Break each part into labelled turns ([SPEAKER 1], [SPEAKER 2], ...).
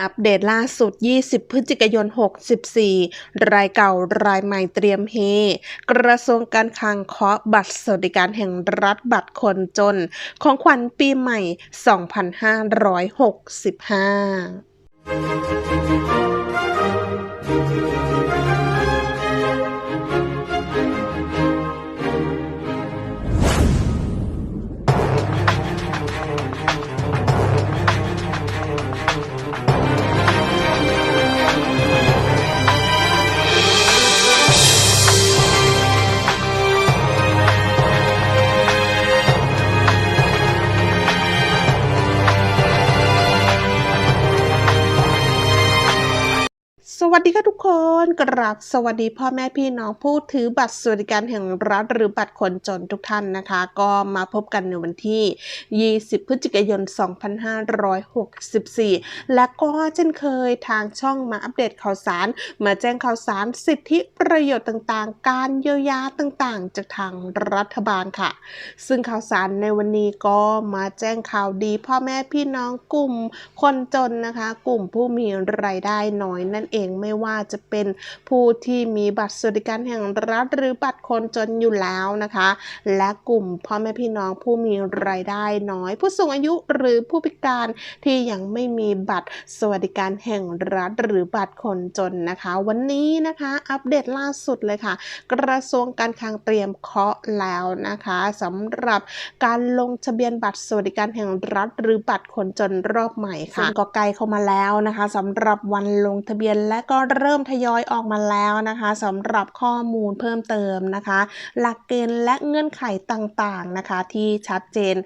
[SPEAKER 1] อัปเดตล่าสุด 20 พฤศจิกายน 64 รายเก่ารายใหม่เตรียมเฮ กระทรวงการคลังเคาะบัตรสวัสดิการแห่งรัฐบัตรคนจน ของขวัญปีใหม่ 2565 วัสดีค่ะทุกคนกราบสวัสดีพ่อแม่พี่น้องผู้ถือบัตรสวัสดิการแห่งรัฐหรือบัตรคนจนทุกท่านนะคะ ก็มาพบกันในวันที่ 20 พฤศจิกายน 2564 และก็เช่นเคยทางช่องมาอัปเดตข่าวสาร มาแจ้งข่าวสารสิทธิประโยชน์ต่างๆ การเยียวยาต่างๆ จากทางรัฐบาลค่ะ ซึ่งข่าวสารในวันนี้ก็มาแจ้งข่าวดี พ่อแม่พี่น้องกลุ่มคนจนนะคะ กลุ่มผู้มีรายได้น้อยนั่นเองไม่ว่าจะเป็นผู้ที่มีบัตรสวัสดิการแห่งรัฐหรือบัตรคนจนอยู่แล้วนะคะ และกลุ่มพ่อแม่พี่น้องผู้มีรายได้น้อย ผู้สูงอายุหรือผู้พิการที่ยังไม่มีบัตรสวัสดิการแห่งรัฐหรือบัตรคนจนนะคะ วันนี้นะคะอัปเดตล่าสุดเลยค่ะ กระทรวงการคลังเตรียมเคาะแล้วนะคะสำหรับการลงทะเบียนบัตรสวัสดิการแห่งรัฐ หรือบัตรคนจนรอบใหม่ค่ะก็ใกล้เข้ามาแล้วนะคะสำหรับวันลงทะเบียนและก็เริ่มทยอยออกมาแล้วนะคะสำหรับข้อมูลเพิ่มเติมนะคะ หลักเกณฑ์และเงื่อนไขต่างๆนะคะ ที่ชัดเจน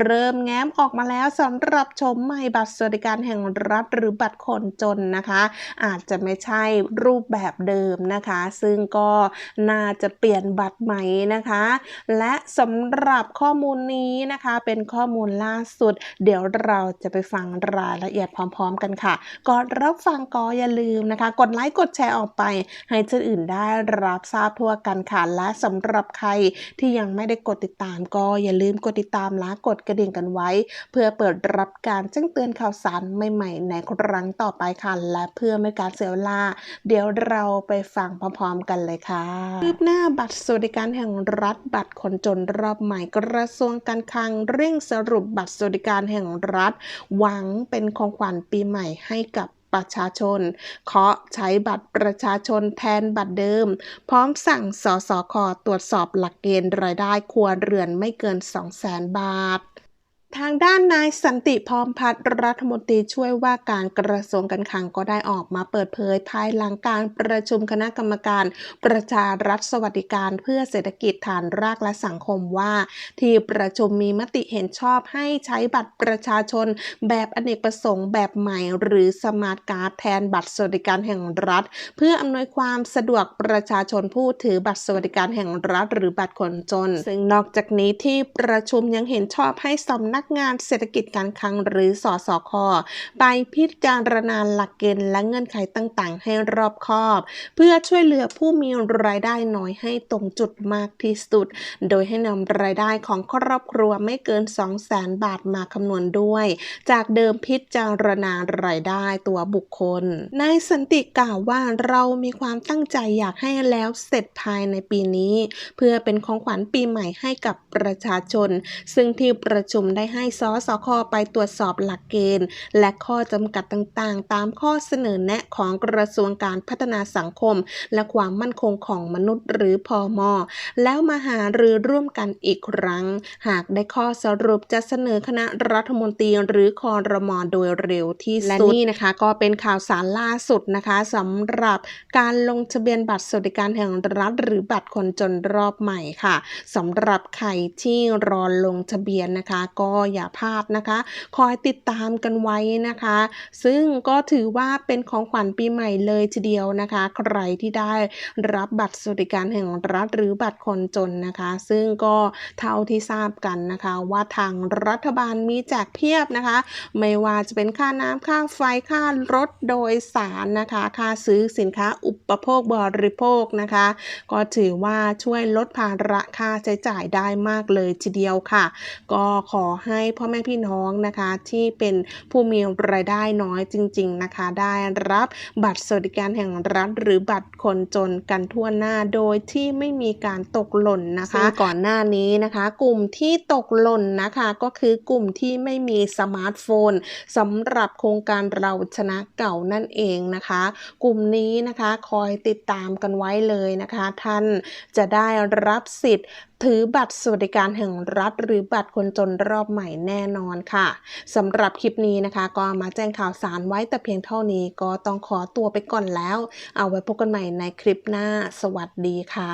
[SPEAKER 1] เริ่มแง้มออกมาแล้วสำหรับชมใหม่บัตรสวัสดิการแห่งรัฐหรือบัตรคนจนนะคะ อาจจะไม่ใช่รูปแบบเดิมนะคะ ซึ่งก็น่าจะเปลี่ยนบัตรใหม่นะคะ และสำหรับข้อมูลนี้นะคะเป็นข้อมูลล่าสุด เดี๋ยวเราจะไปฟังรายละเอียดพร้อม ๆ กันค่ะก่อนรับฟังก็อย่าลืมนะคะกดไลค์กดแชร์ออกไป ให้เจ้าอื่นได้รับทราบทั่วกันค่ะและสำหรับใครที่ยังไม่ได้กดติดตามก็อย่าลืมกดติดตามและกดกระดิ่งกันไว้ เพื่อเปิดรับการแจ้งเตือนข่าวสารใหม่ๆ ในครั้งต่อไปค่ะและเพื่อไม่การเสียเวลา เดี๋ยวเราไปฟังพร้อมๆกันเลยค่ะคืบหน้าบัตรสวัสดิการแห่งรัฐบัตรคนจนรอบใหม่กระทรวงการคลังเร่งสรุปบัตรสวัสดิการแห่งรัฐ หวังเป็นของขวัญปีใหม่ให้กับ ประชาชน เคาะใช้บัตรประชาชนแทนบัตรเดิม พร้อมสั่งสสคตรวจสอบหลักเกณฑ์รายได้ครัวเรือนไม่เกิน 200,000 บาท ทางด้านนายสันติพร้อมพัฒน์รัฐมนตรีช่วยว่าการกระทรวงการคลังก็ได้ออกมาเปิดเผย ภายหลังการประชุมคณะกรรมการ ประชารัฐสวัสดิการเพื่อเศรษฐกิจฐานรากและสังคมว่า ที่ประชุมมีมติเห็นชอบให้ใช้บัตรประชาชน แบบอเนกประสงค์แบบใหม่ หรือสมาร์ทการ์ดแทนบัตรสวัสดิการแห่งรัฐ เพื่ออำนวยความสะดวกประชาชนผู้ถือบัตรสวัสดิการแห่งรัฐ หรือบัตรคนจน ซึ่งนอกจากนี้ที่ประชุมยังเห็นชอบให้สำนักักงานเศรษฐกิจการคลังหรือสสคไปพิจารณาหลักเกณฑ์และเงื่อนไขต่างๆ ให้รอบคอบ เพื่อช่วยเหลือผู้มีรายได้น้อยให้ตรงจุดมากที่สุด โดยให้นำรายได้ของครอบครัวไม่เกิน 200,000บาทมาคำนวณด้วย จากเดิมพิจารณารายได้ตัวบุคคลนายสันติกล่าวว่าเรามีความตั้งใจอยากให้แล้วเสร็จภายในปีนี้ เพื่อเป็นของขวัญปีใหม่ให้กับประชาชน ซึ่งที่ประชุมได้ให้สสคไปตรวจสอบหลักเกณฑ์ และข้อจำกัดต่างๆ ตามข้อเสนอแนะของกระทรวงการพัฒนาสังคม และความมั่นคงของมนุษย์หรือพอมแล้วมาหารือร่วมกันอีกครั้ง หากได้ข้อสรุปจะเสนอคณะรัฐมนตรีหรือคอรมอโดยเร็วที่สุดและนี่นะคะก็เป็นข่าวสารล่าสุดนะคะสำหรับการลงทะเบียนบัตรสวัสดิการแห่งรัฐ หรือบัตรคนจนรอบใหม่ค่ะสำหรับใครที่รอลงทะเบียนนะคะก็อย่าพลาดนะคะ คอยติดตามกันไว้นะคะ ซึ่งก็ถือว่าเป็นของขวัญปีใหม่เลยทีเดียวนะคะ ใครที่ได้รับบัตรสวัสดิการแห่งรัฐหรือบัตรคนจนนะคะ ซึ่งก็เท่าที่ทราบกันนะคะ ว่าทางรัฐบาลมีแจกเพียบนะคะ ไม่ว่าจะเป็นค่าน้ำค่าไฟค่ารถโดยสารนะคะ ค่าซื้อสินค้าอุปโภคบริโภคนะคะ ก็ถือว่าช่วยลดภาระค่าใช้จ่ายได้มากเลยทีเดียวค่ะ ก็ขอใให้พ่อแม่พี่น้องนะคะ ที่เป็นผู้มีรายได้น้อยจริง ๆนะคะ ได้รับบัตรสวัสดิการแห่งรัฐ หรือบัตรคนจนกันทั่วหน้าโดยที่ไม่มีการตกหล่นนะคะก่อนหน้านี้นะคะ กลุ่มที่ตกหล่นนะคะก็คือกลุ่มที่ไม่มีสมาร์ทโฟนสำหรับโครงการเราชนะเก่านั่นเองนะคะ กลุ่มนี้นะคะคอยติดตามกันไว้เลยนะคะ ท่านจะได้รับสิทธิ์ ถือบัตรสวัสดิการแห่งรัฐ หรือบัตรคนจนรอบใหม่แน่นอนค่ะสำหรับคลิปนี้นะคะ ก็มาแจ้งข่าวสารไว้แต่เพียงเท่านี้ก็ต้องขอตัวไปก่อนแล้ว เอาไว้พบกันใหม่ในคลิปหน้า สวัสดีค่ะ